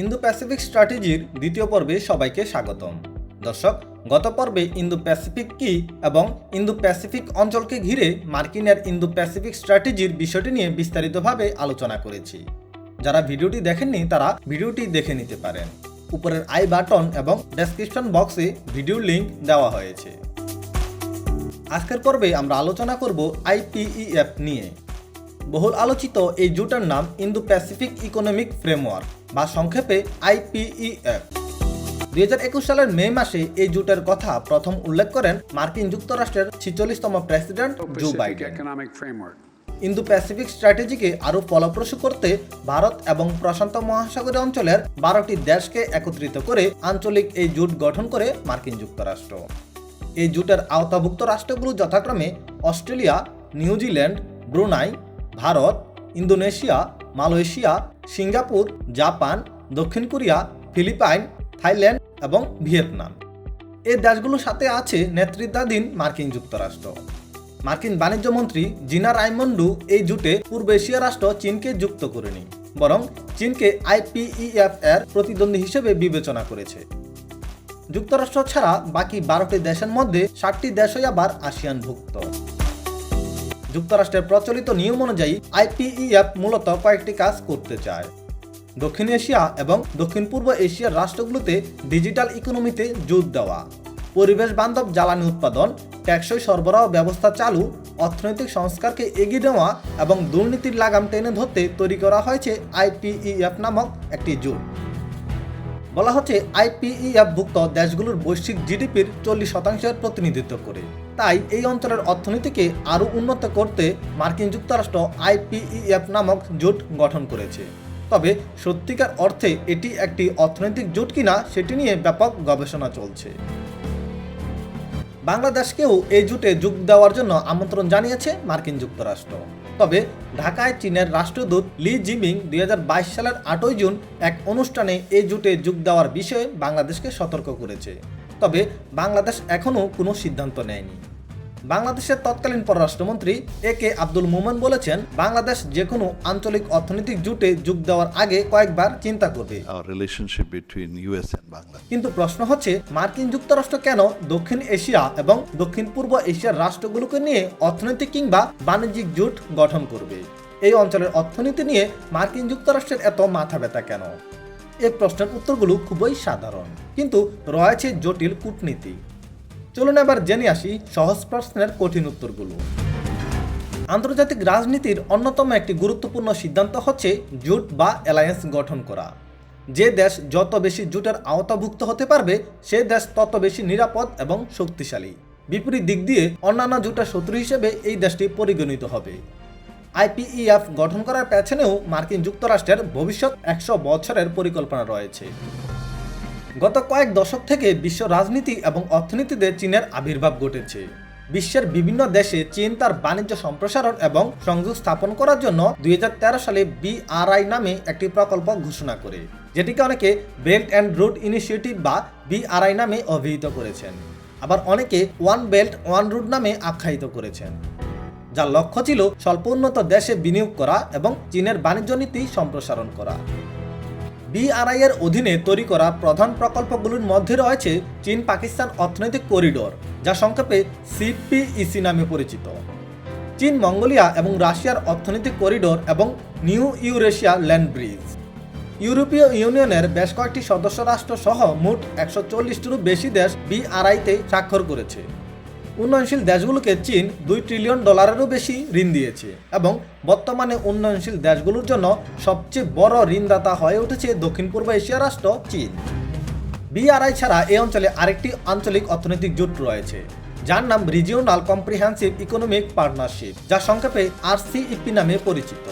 Indo Pacific স্ট্র্যাটেজির দ্বিতীয় পর্বে সবাইকে স্বাগতম। দর্শক, গত পর্বে ইন্দো প্যাসিফিক কি এবং ইন্দো প্যাসিফিক অঞ্চলকে ঘিরে মার্কিনের ইন্দো প্যাসিফিক স্ট্র্যাটেজির বিষয়টি নিয়ে বিস্তারিতভাবে আলোচনা করেছি। যারা ভিডিওটি দেখেননি, তারা ভিডিওটি দেখে নিতে পারেন। উপরের আই বাটন এবং ডেসক্রিপশন বক্সে ভিডিও লিংক দেওয়া হয়েছে। আজকের পর্বে আমরা আলোচনা করব আইপিইএফ নিয়ে। বহুল আলোচিত এই জোটের নাম ইন্দো প্যাসিফিক ইকোনমিক ফ্রেমওয়ার্ক। বা সংক্ষেপে আইপিইএফ দুই হাজার একুশ সালের মে মাসে এই জোটের কথা প্রথম উল্লেখ করেন মার্কিন যুক্তরাষ্ট্রের ছিচল্লিশতম president Joe Biden. Indo Pacific স্ট্র্যাটেজিকে আরও ফলপ্রসূ করতে ভারত এবং প্রশান্ত মহাসাগরীয় অঞ্চলের বারোটি দেশকে একত্রিত করে আঞ্চলিক এই জোট গঠন করে মার্কিন যুক্তরাষ্ট্র। এই জোটের আওতাভুক্ত রাষ্ট্রগুলো যথাক্রমে Australia New Zealand Brunei Bharat Indonesia Malaysia, Singapore, Japan, দক্ষিণ কোরিয়া, ফিলিপাইন, থাইল্যান্ড এবং ভিয়েতনাম। এই দেশগুলোর সাথে আছে নেতৃত্বাধীন মার্কিন যুক্তরাষ্ট্র। মার্কিন বাণিজ্য মন্ত্রী জিনা রাইমন্ডু এই জুটে পূর্ব এশিয়া রাষ্ট্র চীনকে যুক্ত করেনি, বরং চীনকে আইপিইএফ এর প্রতিদ্বন্দ্বী হিসেবে বিবেচনা করেছে। যুক্তরাষ্ট্র ছাড়া বাকি বারোটি দেশের মধ্যে ষাটটি দেশই আবার আসিয়ানভুক্ত। যুক্তরাষ্ট্রের প্রচলিত নিয়ম অনুযায়ী আইপিইএফ মূলত কয়েকটি কাজ করতে চায়। দক্ষিণ এশিয়া এবং দক্ষিণ পূর্ব এশিয়ার রাষ্ট্রগুলোতে ডিজিটাল ইকোনমিতে জোর দেওয়া, পরিবেশ বান্ধব জ্বালানি উৎপাদন, টেকসই সরবরাহ ব্যবস্থা চালু, অর্থনৈতিক সংস্কারকে এগিয়ে নেওয়া এবং দুর্নীতির লাগাম টেনে ধরতে তৈরি করা হয়েছে আইপিইএফ নামক একটি জোট। বলা হচ্ছে, আইপিইএফভুক্ত দেশগুলোর বৈশ্বিক জিডিপির চল্লিশ শতাংশের প্রতিনিধিত্ব করে। তাই এই অঞ্চলের অর্থনীতিকে আরও উন্নত করতে মার্কিন যুক্তরাষ্ট্র আইপিইএফ নামক জোট গঠন করেছে। তবে সত্যিকার অর্থে এটি একটি অর্থনৈতিক জোট কিনা, সেটি নিয়ে ব্যাপক গবেষণা চলছে। বাংলাদেশকেও এই জোটে যোগ দেওয়ার জন্য আমন্ত্রণ জানিয়েছে মার্কিন যুক্তরাষ্ট্র। তবে ঢাকায় চীনের রাষ্ট্রদূত লি জিমিং দুই হাজার বাইশ সালের আটই জুন এক অনুষ্ঠানে এই জোটে যোগ দেওয়ার বিষয়ে বাংলাদেশকে সতর্ক করেছে। তবে বাংলাদেশ এখনও কোনো সিদ্ধান্ত নেয়নি। বাংলাদেশের তৎকালীন পররাষ্ট্রমন্ত্রী এ কে আব্দুল মোমেন বলেছেন বাংলাদেশ যে কোনো আঞ্চলিক অর্থনৈতিক জোটে যোগ দেওয়ার আগে কয়েকবার চিন্তা করবে. কিন্তু প্রশ্ন হচ্ছে মার্কিন যুক্তরাষ্ট্র কেন দক্ষিণ এশিয়া এবং দক্ষিণ পূর্ব এশিয়ার রাষ্ট্রগুলোকে নিয়ে অর্থনৈতিক কিংবা বাণিজ্যিক জোট গঠন করবে? এই অঞ্চলের অর্থনীতি নিয়ে মার্কিন যুক্তরাষ্ট্রের এত মাথা ব্যথা কেন? এই প্রশ্নের উত্তরগুলো খুবই সাধারণ। কিন্তু রয়েছে জটিল কূটনীতি। চলুন এবার জেনে আসি সহজ প্রশ্নের কঠিন উত্তরগুলো। আন্তর্জাতিক রাজনীতির অন্যতম একটি গুরুত্বপূর্ণ সিদ্ধান্ত হচ্ছে জোট বা অ্যালায়েন্স গঠন করা। যে দেশ যত বেশি জোটের আওতাভুক্ত হতে পারবে, সে দেশ তত বেশি নিরাপদ এবং শক্তিশালী। বিপরীত দিক দিয়ে অন্যান্য জোটের শত্রু হিসেবে এই দেশটি পরিগণিত হবে। আইপিইএফ গঠন করার পেছনেও মার্কিন যুক্তরাষ্ট্রের ভবিষ্যৎ একশো বছরের পরিকল্পনা রয়েছে। গত কয়েক দশক থেকে বিশ্ব রাজনীতি এবং অর্থনীতিতে চীনের আবির্ভাব ঘটেছে। বিশ্বের বিভিন্ন দেশে চীন তার বাণিজ্য সম্প্রসারণ এবং সংযোগ স্থাপন করার জন্য দুই হাজার তেরো সালে বিআরআই নামে একটি প্রকল্প ঘোষণা করে, যেটিকে অনেকে বেল্ট অ্যান্ড রুট ইনিশিয়েটিভ বা বিআরআই নামে অভিহিত করেছেন। আবার অনেকে ওয়ান বেল্ট, ওয়ান রুট নামে আখ্যায়িত করেছেন। যার লক্ষ্য ছিল স্বল্প উন্নত দেশে বিনিয়োগ করা এবং চীনের বাণিজ্য নীতি সম্প্রসারণ করা। বিআরআই এর অধীনে তৈরি করা প্রধান প্রকল্পগুলোর মধ্যে রয়েছে চীন পাকিস্তান অর্থনৈতিক করিডোর, যা সংক্ষেপে সিপিইসি নামে পরিচিত। চীন, মঙ্গোলিয়া এবং রাশিয়ার অর্থনৈতিক করিডোর এবং নিউ ইউরেশিয়া ল্যান্ড ব্রিজ। ইউরোপীয় ইউনিয়নের বেশ কয়েকটি সদস্য রাষ্ট্র সহ মোট একশো চল্লিশটিরও বেশি দেশ বিআরআইতে স্বাক্ষর করেছে। উন্নয়নশীল দেশগুলোকে চীন দুই ট্রিলিয়ন ডলারেরও বেশি ঋণ দিয়েছে এবং বর্তমানে উন্নয়নশীল দেশগুলোর জন্য সবচেয়ে বড় ঋণদাতা হয়ে উঠেছে দক্ষিণ পূর্ব এশিয়া রাষ্ট্র, চীন। বিআরআই ছাড়া এই অঞ্চলে আরেকটি আঞ্চলিক অর্থনৈতিক জোট রয়েছে, যার নাম রিজিওনাল কম্প্রিহেন্সিভ ইকোনমিক পার্টনারশিপ যা সংক্ষেপে আরসিইপি নামে পরিচিত।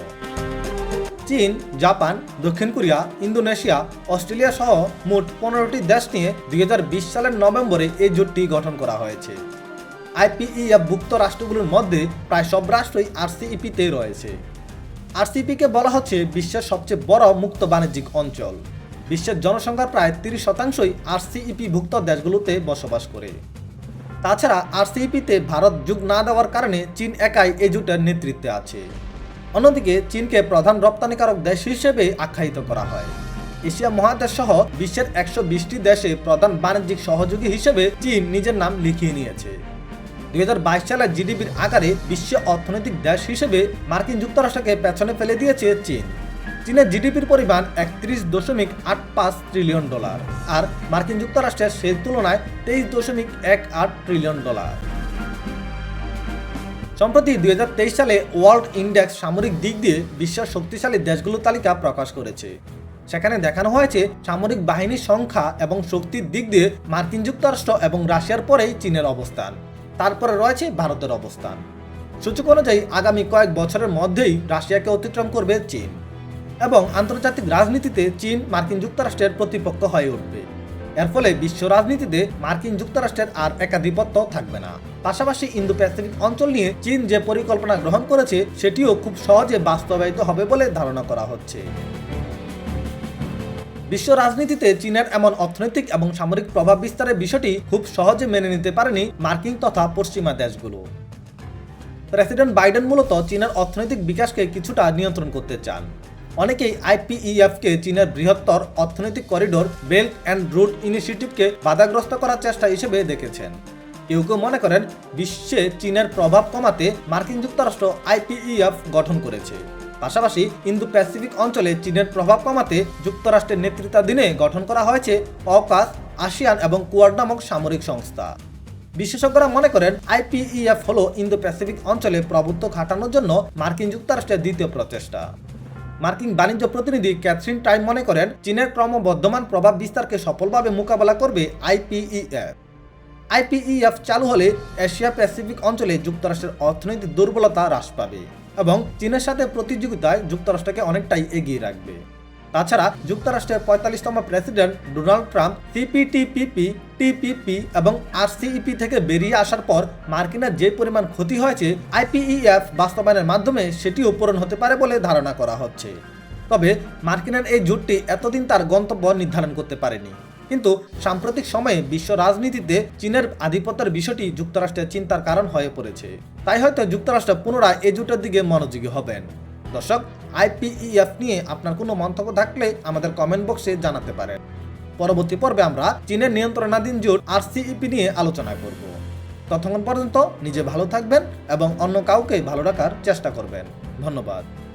চীন, জাপান, দক্ষিণ কোরিয়া, ইন্দোনেশিয়া, অস্ট্রেলিয়া সহ মোট পনেরোটি দেশ নিয়ে দুই হাজার বিশ সালের নভেম্বরে এই জোটটি গঠন করা হয়েছে। আইপিইএফ ভুক্ত রাষ্ট্রগুলোর মধ্যে প্রায় সব রাষ্ট্রই আরসিইপিতে রয়েছে। আরসিইপিকে বলা হচ্ছে বিশ্বের সবচেয়ে বড় মুক্ত বাণিজ্যিক অঞ্চল। বিশ্বের জনসংখ্যার প্রায় তিরিশ শতাংশই আরসিইপি ভুক্ত দেশগুলোতে বসবাস করে। তাছাড়া আরসিইপিতে ভারত যোগ না দেওয়ার কারণে চীন একাই এই জোটের নেতৃত্বে আছে। অন্যদিকে চীনকে প্রধান রপ্তানিকারক দেশ হিসেবে আখ্যায়িত করা হয়। এশিয়া মহাদেশ সহ বিশ্বের একশো বিশটি দেশে প্রধান বাণিজ্যিক সহযোগী হিসেবে চীন নিজের নাম লিখিয়ে নিয়েছে। দুই সালের জিডিপির আকারে বিশ্ব অর্থনৈতিক দেশ হিসেবে মার্কিন যুক্তরাষ্ট্রকে পেছনে ফেলে দিয়েছে চীন। চীনের জিডিপির পরিমাণ একত্রিশ দশমিক আট পাঁচ ট্রিলিয়ন ডলার আর মার্কিন যুক্তরাষ্ট্রের সেই তুলনায় তেইশ দশমিক এক আট ট্রিলিয়ন ডলার। সম্প্রতি দুই হাজার তেইশ সালে ওয়ার্ল্ড ইন্ডেক্স সামরিক দিক দিয়ে বিশ্বের শক্তিশালী দেশগুলোর তালিকা প্রকাশ করেছে। সেখানে দেখানো হয়েছে সামরিক বাহিনীর সংখ্যা এবং শক্তির দিক দিয়ে মার্কিন যুক্তরাষ্ট্র এবং রাশিয়ার পরেই চীনের অবস্থান। তারপরে রয়েছে ভারতের অবস্থান। সূচক অনুযায়ী আগামী কয়েক বছরের মধ্যেই রাশিয়াকে অতিক্রম করবে চীন এবং আন্তর্জাতিক রাজনীতিতে চীন মার্কিন যুক্তরাষ্ট্রের প্রতিপক্ষ হয়ে উঠবে। এর ফলে বিশ্ব রাজনীতিতে মার্কিন যুক্তরাষ্ট্রের আর একাধিপত্য থাকবে না। পাশাপাশি ইন্দো প্যাসিফিক অঞ্চল নিয়ে চীন যে পরিকল্পনা গ্রহণ করেছে, সেটিও খুব সহজে বাস্তবায়িত হবে বলে ধারণা করা হচ্ছে। বিশ্ব রাজনীতিতে চীনের এমন অর্থনৈতিক এবং সামরিক প্রভাব বিস্তারের বিষয়টি খুব সহজে মেনে নিতে পারেনি মার্কিন তথা পশ্চিমা দেশগুলো। প্রেসিডেন্ট বাইডেন মূলত চীনের অর্থনৈতিক বিকাশকে কিছুটা নিয়ন্ত্রণ করতে চান। অনেকেই আইপিইএফকে চীনের বৃহত্তর অর্থনৈতিক করিডোর বেল্ট অ্যান্ড রুট ইনিশিয়েটিভকে বাধাগ্রস্ত করার চেষ্টা হিসেবে দেখেছেন। কেউ কেউ মনে করেন, বিশ্বে চীনের প্রভাব কমাতে মার্কিন যুক্তরাষ্ট্র আইপিইএফ গঠন করেছে। পাশাপাশি ইন্দো প্যাসিফিক অঞ্চলে চীনের প্রভাব কমাতে যুক্তরাষ্ট্রের নেতৃত্বাধীনে গঠন করা হয়েছে অকাস, আসিয়ান এবং কুয়াড নামক সামরিক সংস্থা। বিশেষজ্ঞরা মনে করেন, আইপিইএফ হলো ইন্দো প্যাসিফিক অঞ্চলে প্রভুত্ব খাটানোর জন্য মার্কিন যুক্তরাষ্ট্রের দ্বিতীয় প্রচেষ্টা। মার্কিন বাণিজ্য প্রতিনিধি ক্যাথরিন টাইম মনে করেন, চীনের ক্রমবর্ধমান প্রভাব বিস্তারকে সফলভাবে মোকাবেলা করবে আইপিইএফ। আইপিইএফ চালু হলে এশিয়া প্যাসিফিক অঞ্চলে যুক্তরাষ্ট্রের অর্থনৈতিক দুর্বলতা হ্রাস পাবে। এবং চীনের সাথে প্রতিযোগিতায় যুক্তরাষ্ট্রকে অনেকটাই এগিয়ে রাখবে। তাছাড়া যুক্তরাষ্ট্রের পঁয়তাল্লিশতম president Donald Trump CPTPP, TPP এবং আরসিইপি থেকে বেরিয়ে আসার পর মার্কিনের যে পরিমাণ ক্ষতি হয়েছে, আইপিইএফ বাস্তবায়নের মাধ্যমে সেটিও পূরণ হতে পারে বলে ধারণা করা হচ্ছে। তবে মার্কিনের এই জোটটি এতদিন তার গন্তব্য নির্ধারণ করতে পারেনি। কিন্তু সাম্প্রতিক সময়ে বিশ্ব রাজনীতিতে চীনের আধিপত্যের বিষয়টি যুক্তরাষ্ট্রের চিন্তার কারণ হয়ে পড়েছে। তাই হয়তো যুক্তরাষ্ট্র পুনরায় এই জোটের দিকে মনোযোগী হবেন। দর্শক, আইপিইএফ নিয়ে আপনার কোনো মন্তব্য থাকলে আমাদের কমেন্ট বক্সে জানাতে পারেন। পরবর্তী পর্বে আমরা চীনের নিয়ন্ত্রণাধীন জোট আরসিইপি নিয়ে আলোচনা করব। ততক্ষণ পর্যন্ত নিজে ভালো থাকবেন এবং অন্য কাউকে ভালো রাখার চেষ্টা করবেন। ধন্যবাদ।